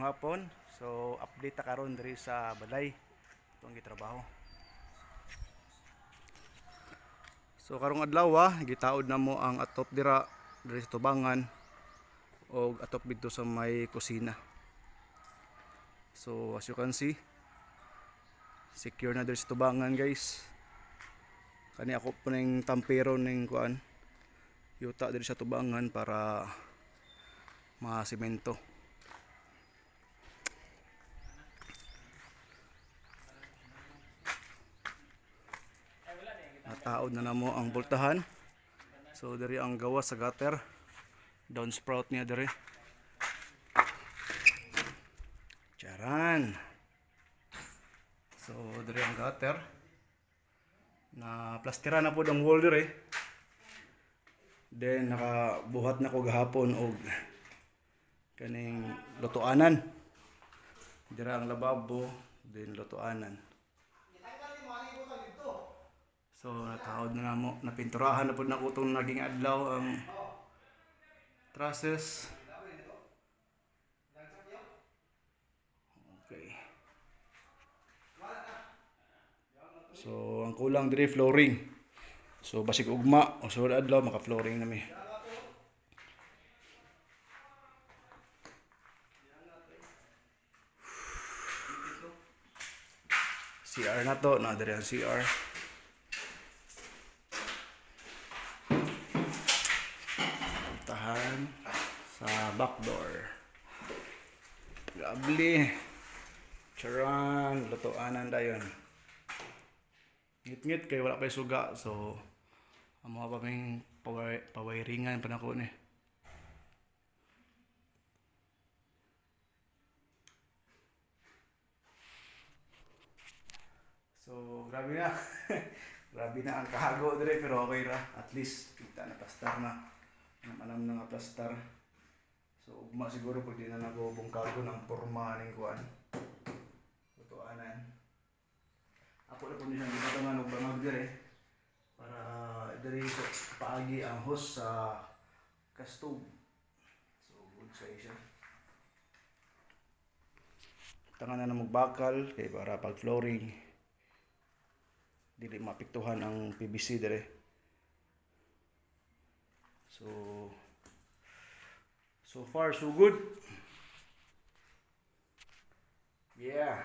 Hapon. So update ta karon diri sa balay. Itong gitrabaho. So karong adlaw gitaod na mo ang atop dira diri sa tubangan o atop dito sa may kusina. So as you can see, secure na diri sa tubangan guys. Kani ako po ning tampero ning kuan. Yuta diri sa tubangan para masimento. Nataod na namo ang bultahan. So diri ang gawa sa gutter. Down sprout niya diri. Charan. So diri ang gutter. Na plastira na po ang wall diri. Then nakabuhat na ko gahapon og kaning lutuanan. Dira ang lababo, then lutuanan. So natawad na namo, napinturahan na po na ko itong naging adlaw ang trusses. Okay. So ang kulang diri flooring. So basig ugma o sulod adlaw maka flooring na mi. CR na to, na diri ang CR. Sa back door. Lovely. Charan, lutuanan dayon. Ngit-ngit kay wala pa suga so amo pa ming paway, pawairingan pa nako ni. So, grabe na. grabe na ang kahago dire pero okay ra. At least kita na plastar na. Alam na nga plastar. So, ugma siguro pag di na nako bungkago ng porma ning kuan. Tutuanan. Ako na po niya ginatangan og bangag dire para diri sa paagi ang host sa kastub. So, good siya siya. Tangan na na magbakal kay para pag flooring dili mapiktuhan ang PVC dire. So so far so good. Yeah.